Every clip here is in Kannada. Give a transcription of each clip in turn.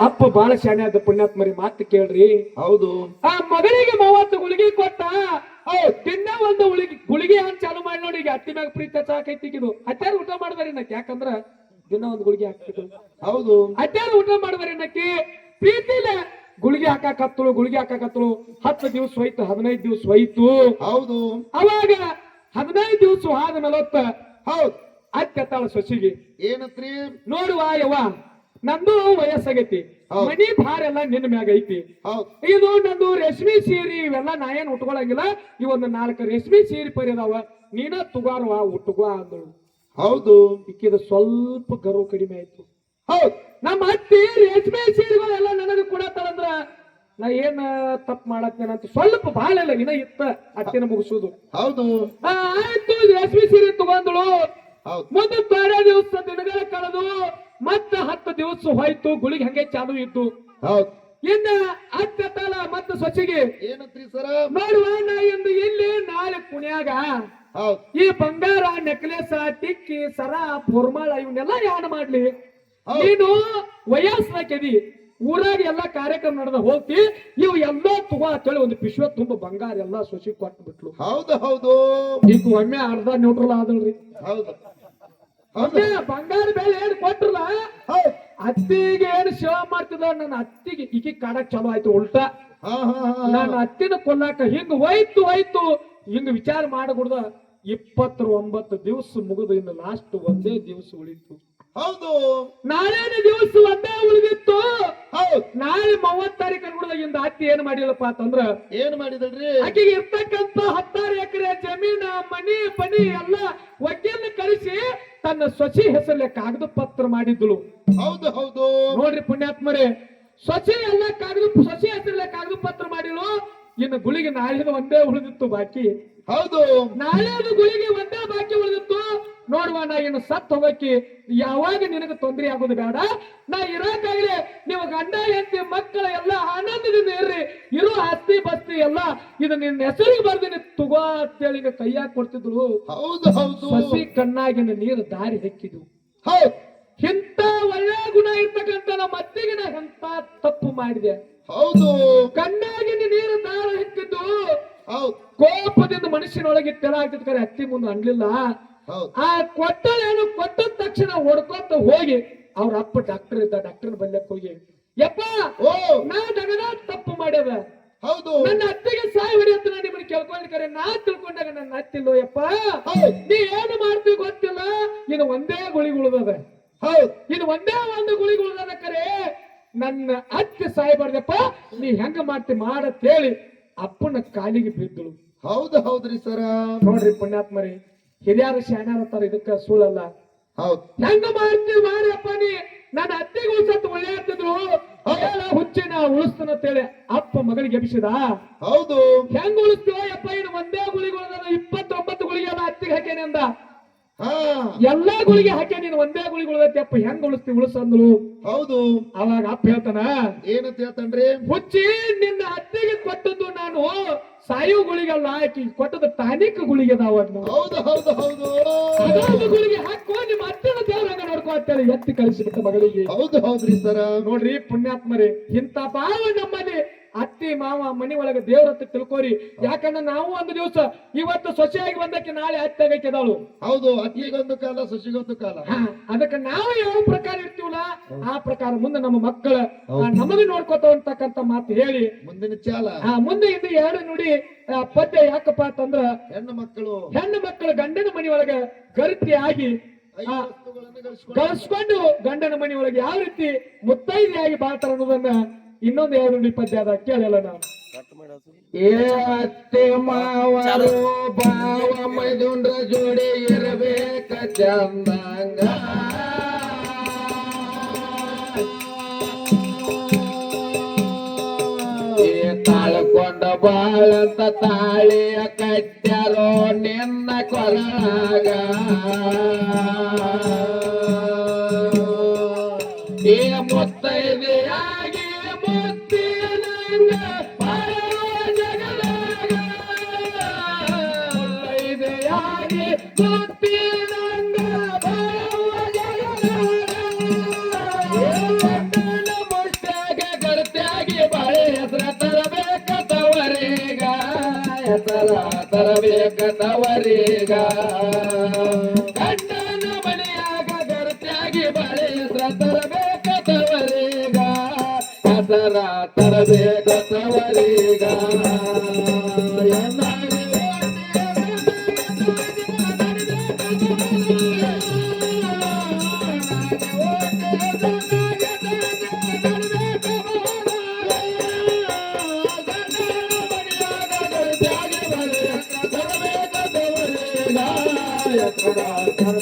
ಅಪ್ಪ ಬಾಳ ಶಾಣೆ ಆದ ಪುಣ್ಯಾತ್ಮರಿ ಮಾತು ಕೇಳ್ರಿ. ಹೌದು. ಆ ಮಗಳಿಗೆ ಮೂವತ್ತು ಗುಳಿಗೆ ಕೊಟ್ಟ ಹೌದ್ ದಿನ ಒಂದು ಉಳಿಗೆ ಗುಳಿಗೆ ಹಂಗ್ ಚಾಲು ಮಾಡಿ ನೋಡಿ ಈಗ ಅತ್ತಿ ಮ್ಯಾಗ ಪ್ರೀತ ಸಾಕೈತಿ ಇದು ಅತ್ಯಾರು ಊಟ ಮಾಡಿದಾರೆ ನಕ್ಕೆ ಯಾಕಂದ್ರ ದಿನ ಒಂದು ಗುಳಿಗೆ ಹಾಕ್ತಿದ್ರು. ಹೌದು. ಅತ್ಯಾರು ಊಟ ಮಾಡಿದಾರೆ ಪ್ರೀತಿ ಇಲ್ಲ ಗುಳಿಗೆ ಹಾಕಾಕತ್ತಳು ಗುಳಿಗೆ ಹಾಕಾಕತ್ತಳು ಹತ್ತು ದಿವಸ ಹೋಯ್ತು ಹದಿನೈದು ದಿವಸ ಹೋಯ್ತು. ಹೌದು. ಅವಾಗ ಹದಿನೈದು ದಿವಸ ಆದ ಹೌದು ಹೌದ್ ಅತ್ತೆತ್ತಾಳ ಸೊಸಿಗೆ. ಏನತ್ರಿ? ನೋಡುವ ಯವ್ವ. ನಂದು ವಯಸ್ಸಾಗೈತಿ. ಮನಿ ಭಾರ ಎಲ್ಲ ನಿನ್ನ ಮ್ಯಾಗ ಐತಿ. ಇದು ನಂದು ರೇಷ್ಮಿ ಸೀರೆ ಇವೆಲ್ಲ ನಾ ಏನ್ ಉಟ್ಕೊಳಂಗಿಲ್ಲ. ಇವೊಂದು ನಾಲ್ಕು ರೇಷ್ಮಿ ಸೀರೆ ಪರಿದಾವ ನೀನ ತುಗಾರುವ ಉಟ್ಕೋ ಅಂದಳು. ಹೌದು. ಇಕ್ಕಿದ ಸ್ವಲ್ಪ ಗರ್ವ ಕಡಿಮೆ ಆಯ್ತು. ಹೌದ್. ನಮ್ಮ ಅತ್ತಿ ರೇಷ್ಮೆ ಸೀರೆಗಳೆಲ್ಲ ನನಗೆ ಕೊಡತ್ತಳಂದ್ರ ನಾ ಏನ ತಪ್ಪು ಮಾಡತ್ತೇನಂತ ಸ್ವಲ್ಪ ಬಾಳ ಇಲ್ಲ ಇನ್ನ ಇತ್ತ ಅತ್ತಿನ ಮುಗಿಸೋದು. ಹೌದು. ಆಯ್ತು ರೇಷ್ಮೆ ಸೀರೆ ತಗೊಂದಳು ಹೌದ್ ಮುಂದೆ ಬೇರೆ ದಿವಸ ದಿನಗಳ ಕಳೆದು ಮತ್ತೆ ಹತ್ತು ದಿವಸ ಹೋಯ್ತು ಗುಳಿಗೆ ಹಂಗೆ ಚಾಲು ಇತ್ತು. ಹೌದ್. ಇನ್ನ ಅತ್ತ ತಲ ಮತ್ತೆ ಸ್ವಚ್ಛಗೆ ಏನತ್ರಿ ಸರ? ನೋಡುವ ನಾ ಇಂದು ಇಲ್ಲಿ ನಾಳೆ ಕುಣ್ಯಾಗ ಈ ಬಂಗಾರ ನೆಕ್ಲೆಸ್ ಟಿಕ್ಕಿ ಸರ ಪುರ್ಮಾಳ ಇವನ್ನೆಲ್ಲ ಯಾಣ ಮಾಡ್ಲಿ. ನೀನು ವಯಸ್ಸಾಕಿದಿ ಊರಾಗ ಎಲ್ಲಾ ಕಾರ್ಯಕ್ರಮ ನಡೆದ ಹೋಗ್ತಿ ನೀವು ಎಲ್ಲಾ ತುಗೋ ಅಂತೇಳಿ ಒಂದು ಪಿಶ್ವ ತುಂಬ ಬಂಗಾರ ಎಲ್ಲ ಸೊಸಿ ಕೊಟ್ಟು ಬಿಟ್ಲು. ಹೌದು ಹೌದು. ಈಗ ಒಮ್ಮೆ ಅರ್ಧ ನ್ಯೂಟ್ರಲ್ ಆದಳ್ರಿ. ಹೌದು. ಒಮ್ಮೆ ಬಂಗಾರ ಬೆಲೆ ಏನ್ ಕೊಟ್ರಲ್ಲ ಅತ್ತಿಗೆ ಏನ್ ಸೇವಾ ಮಾಡ್ತಿದ ನನ್ನ ಅತ್ತಿಗೆ ಈಗ ಕಾಡಕ್ ಚಲೋ ಆಯ್ತು ಉಲ್ಟಾ. ನನ್ನ ಹಾ ಹಾ ನಾನು ಅತ್ತಿನ ಕೊಲ್ಲಾಕ ಹಿಂಗ್ ಹೋಯ್ತು ಹೋಯ್ತು. ಹಿಂಗ್ ವಿಚಾರ ಮಾಡಕೂಡ್ದ ಇಪ್ಪತ್ತರ ಒಂಬತ್ತು ದಿವಸ ಮುಗಿದು ಇನ್ನು ಲಾಸ್ಟ್ ಒಂದೇ ದಿವಸ ಉಳಿತು. ಹೌದು. ನಾಳೆ ದಿವಸ ಒಂದೇ ಉಳಿದಿತ್ತು. ಹೌದು. ನಾಳೆ ಮೂವತ್ ತಾರೀಕು ಅನ್ಬಿಡ್ದಾಗಿಂದ ಅತ್ತಿ ಏನ್ ಮಾಡಿಲ್ಲಪ್ಪ ಅಂತಂದ್ರ ಏನ್ ಮಾಡಿದಳ್ರಿ? ಆಕೆಗೆ ಇರ್ತಕ್ಕಂತ ಹತ್ತಾರು ಎಕರೆ ಜಮೀನ ಮನಿ ಪನಿ ಎಲ್ಲ ವಕೀಲ ಕಳಿಸಿ ತನ್ನ ಸ್ವಚಿ ಹೆಸರಲ್ಲೇ ಕಾಗದ ಪತ್ರ ಮಾಡಿದ್ಳು ಹೌದು ಹೌದು. ನೋಡ್ರಿ ಪುಣ್ಯಾತ್ಮರೇ ಸ್ವಚಿ ಎಲ್ಲ ಕಾಗದ ಸ್ವಚಿ ಹೆಸರಲ್ಲೇ ಕಾಗದ ಪತ್ರ ಮಾಡಿಳು ಇನ್ನು ಗುಳಿಗೆ ನಾಳೆ ಒಂದೇ ಉಳಿದಿತ್ತು ಬಾಕಿ. ಹೌದು. ನಾಳೆ ಗುಳಿಗೆ ಒಂದೇ ಬಾಕಿ ಉಳಿದಿತ್ತು. ನೋಡುವ ನಾ ಇನ್ನು ಸತ್ತು ಹೋಗಕ್ಕೆ ಯಾವಾಗ ನಿನಗೆ ತೊಂದರೆ ಆಗೋದು ಬೇಡ. ನಾ ಇರೋಕಾಗಲೇ ನೀವು ಗಂಡ ಹೆಂಡತಿ ಮಕ್ಕಳ ಎಲ್ಲ ಆನಂದದಿಂದ ಇರ್ರಿ. ಇರೋ ಆಸ್ತಿ ಬಸ್ತಿ ಎಲ್ಲ ಇದು ನಿನ್ನ ಹೆಸರಿಗೆ ಬರ್ದಿನಿ ತುಗೋ ಅಂತೇಳಿ ಹೇಳಿ ಕೈಯಾಗ ಕೊಡ್ತಿದ್ರು. ಹೌದು ಹೌದು. ಸಸಿ ಕಣ್ಣಾಗಿನ ನೀರು ದಾರಿ ಹೆಕ್ಕಿದ್ವು ಹೌದ್. ಇಂತ ಒಳ್ಳೆ ಗುಣ ಇರ್ತಕ್ಕಂತ ನಮ್ಮ ಅತ್ತಿಗೆ ನಾ ಎಂತ ತಪ್ಪು ಮಾಡಿದೆ. ಹೌದು. ಕಣ್ಣಾಗಿನ ನೀರು ದಾರ ಹೆಕ್ಕಿದ್ದು ಹೌದ್. ಕೋಪದಿಂದ ಮನುಷ್ಯನೊಳಗೆ ತೆಲ ಆಗ್ತಿದ್ ಕರೆ ಅತ್ತಿ ಮುಂದೆ ಅನ್ಲಿಲ್ಲ. ಆ ಕೊಟ್ಟಳೇನು ಕೊಟ್ಟ ತಕ್ಷಣ ಹೊಡ್ಕೊಂತ ಹೋಗಿ ಅವ್ರ ಅಪ್ಪ ಡಾಕ್ಟರ್ ಇದ್ದ ಡಾಕ್ಟರ್ ಬಲ್ಯಕ್ ಹೋಗಿ ಯಪ್ಪ ಓ. ನಾ ನಗನ ತಪ್ಪು ಮಾಡ್ಯದ ಹೌದು. ನನ್ನ ಅತ್ತಿಗೆ ಸಾಯಿ ಹೊಡಿಯತ್ತ ನಾ ನಿಮ್ಮನ್ನ ಕೇಳ್ಕೊಂಡಿದ್ದಾರೆ ನಾ ತಿಳ್ಕೊಂಡಾಗ ನನ್ನ ಅತ್ತಿಲ್ಲೋ ಯಪ್ಪ ನೀ ಏನು ಮಾಡ್ತೀವಿ ಗೊತ್ತಿಲ್ಲ? ಇದು ಒಂದೇ ಗುಳಿ ಉಳಿದದ ಹೌದ್. ಇದು ಒಂದೇ ಒಂದು ಗುಳಿ ಉಳಿದದ ಕರೆ. ನನ್ನ ಅತ್ತೆ ಸಾಯ್ಬಾರ್ದಪ್ಪ ನೀ ಹೆಂಗ ಮಾಡ್ತಿ ಮಾಡತ್ತೇಳಿ ಅಪ್ಪನ ಕಾಲಿಗೆ ಬಿದ್ದಳು. ಹೌದು ಹೌದ್ರಿ ಸರ. ನೋಡ್ರಿ ಪುಣ್ಯಾತ್ಮರಿ. ಹಿರಿಯರು ಶಾಣ್ಯಾರ ಇದಕ್ಕ ಸುಳ್ಳಲ್ಲ. ಹೌದ್. ಹೆಂಗ ಮಾಡ್ತೀವಿ ಮಾರಪ್ಪ ನೀ ನನ್ನ ಅತ್ತಿಗೂ ಸತ್ ಒಳ್ಳೆ ಆಗ್ತಿದ್ರು ಹುಚ್ಚಿ ಹುಚ್ಚಿನ ಉಳಿಸ್ತಾನ ಅಂತೇಳಿ ಅಪ್ಪ ಮಗಳಿಗೆ ಎಬ್ಸಿದ ಹೌದು. ಹೆಂಗ್ ಉಳಿಸ್ತೀವ ಅಪ್ಪ ಇನ್ನು ಒಂದೇ ಗುಳಿಗೆ ಇಪ್ಪತ್ತೊಂಬತ್ತು ಗುಳಿಗೆ ಅತ್ತಿಗೆ ಹಾಕೇನೆ ಅಂದ. ಎಲ್ಲಾ ಗುಳಿಗೆ ಹಾಕಿ ನೀನು ಒಂದೇ ಗುಳಿಗೆ ಉಳ್ದೈತಿ ಅಪ್ಪ ಹೆಂಗ್ ಉಳಿಸ್ತಿ ಉಳಿಸಂದ್ರು ಹೌದು. ಅವಾಗ ಅಪ್ಪ ಹೇಳ್ತಾನ ಏನಂತ ಹೇಳ್ತಾನ್ರಿ? ಹುಚ್ಚಿ ನಿನ್ನ ಅತ್ತೆಗೆ ಕೊಟ್ಟದ್ದು ನಾನು ಸಾಯು ಗುಳಿಗಲ್ಲ ಹಾಕಿ ಕೊಟ್ಟದ್ದು ಟಾನಿಕ್ ಗುಳಿಗೆ ಅದ್ನ. ಹೌದು ಹೌದು ಹೌದು. ಅದೊಂದು ಗುಳಿಗೆ ಹಾಕೋ ನಿಮ್ಮ ಅತ್ತೆನ ದೇವ್ರಂಗ ನೋಡ್ಕೋ ಅಂತೇಳಿ ಎತ್ತಿ ಕಳಿಸಿಬಿಟ್ಟ ಮಗಳಿಗೆ. ಹೌದು ಹೌದ್ರಿ ಸರ. ನೋಡ್ರಿ ಪುಣ್ಯಾತ್ಮರಿ ಇಂತ ಪಾವ ನಮ್ಮಲ್ಲಿ ಅತ್ತಿ ಮಾವ ಮನಿ ಒಳಗೆ ದೇವ್ರ ಹತ್ರ ತಿಳ್ಕೋರಿ. ಯಾಕಂದ್ರೆ ನಾವು ಒಂದು ದಿವಸ ಇವತ್ತು ಸೊಸೆಯಾಗಿ ಬಂದಕ್ಕೆ ನಾಳೆ ಅತ್ತೆ ಹೌದು ಅತ್ತಿಗೊಂದು ಕಾಲ ಸೊಸೆಗೊಂದು ಕಾಲ. ಅದಕ್ಕೆ ನಾವು ಯಾವ ಪ್ರಕಾರ ಇರ್ತೀವಲ್ಲ ಆ ಪ್ರಕಾರ ಮುಂದೆ ನಮ್ಮ ಮಕ್ಕಳ ನಮಗೆ ನೋಡ್ಕೋತ ಅಂತಕ್ಕಂತ ಮಾತು ಹೇಳಿ. ಮುಂದಿನ ಚಾಲ. ಹಾ ಮುಂದೆ ಇದು ಎರಡು ನುಡಿ ಪದ್ಯ ಯಾಕಪ್ಪ ಅಂತಂದ್ರ ಹೆಣ್ಣು ಮಕ್ಕಳು. ಹೆಣ್ಣು ಮಕ್ಕಳು ಗಂಡನ ಮನಿ ಒಳಗ ಗರ್ತಿ ಆಗಿ ಕಳಿಸ್ಕೊಂಡು ಗಂಡನ ಮನಿ ಒಳಗೆ ಯಾವ ರೀತಿ ಮುತ್ತೈದೆಯಾಗಿ ಬಾಳ್ತಾರ ಅನ್ನೋದನ್ನ ಇನ್ನೊಂದು ಎರಡು ಅದ ಕೇಳಲ್ಲ ನಾವು ಏ ಅತ್ತೆ ಮಾವರು ಭಾವ ಮೈದುಂಡ್ರ ಜೋಡಿ ಇರಬೇಕ ಚಂದಂಗ ಏ ತಾಳ್ಕೊಂಡ ಬಾಳಂತ ತಾಳಿಯ ಕಟ್ಟ್ಯಾರೋ ನಿನ್ನ ಕೊಲಾಗ ಏ ಮುತ್ತೈದೆಯಾಗಿ ತವರಿಗ ತರಬೇಕ ತವರಿಗ. ಕಣ್ಣ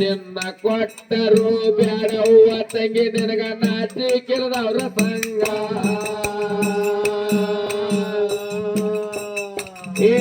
ನಿನ್ನ ಕೊಟ್ಟರು ಬ್ಯಾಡವ್ವ ತಂಗಿ ನಿನಗ ನಾಚಿಕಿರದವ್ರ ಸಂಗ ಏ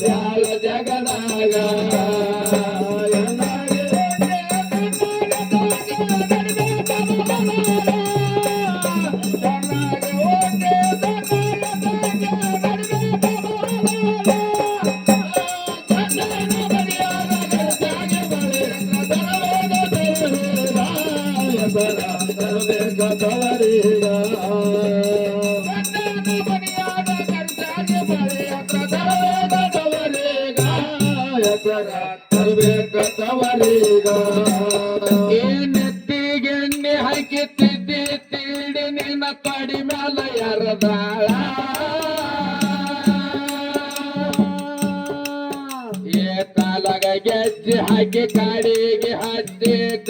జాల జగదాగా. ತರಬೇಕವರೀಗ ಏನೆತ್ತಿಗೆಣ್ಣೆ ಹಾಕಿತ್ತಿದ್ದಿ ತಿಳಿ ನಿನ್ನ ತಡಿ ಮ್ಯಾಲ ಯಾರದಾಳ ಏ ಕಾಲಗ ಗೆಜ್ಜೆ ಹಾಕಿ ಕಾಡಿಗೆ ಹತ್ತಿದ್ದ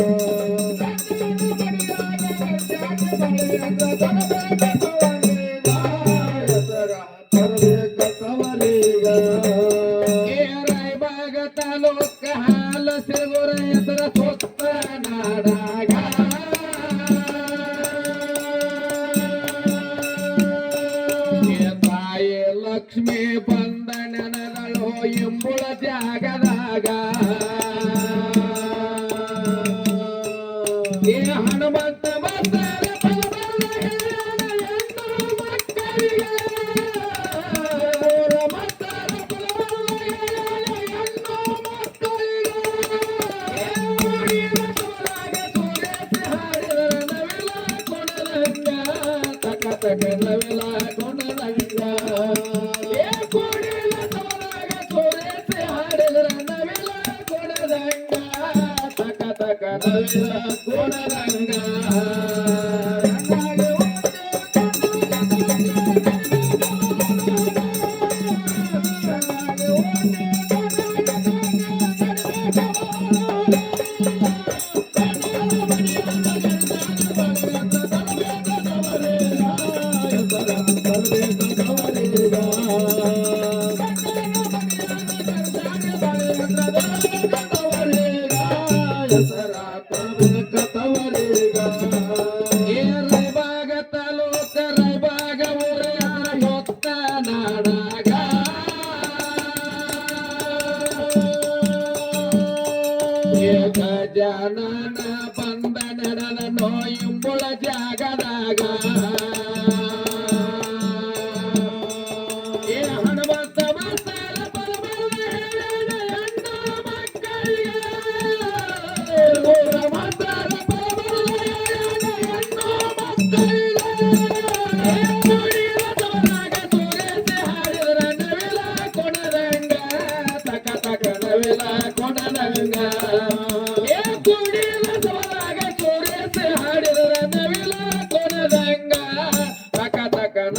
లక్ష్మీ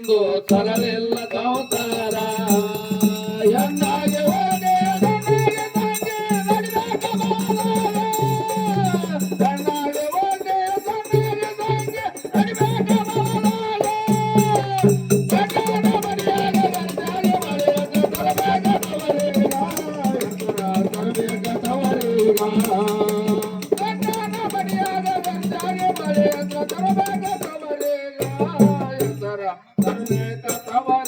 tengo cara del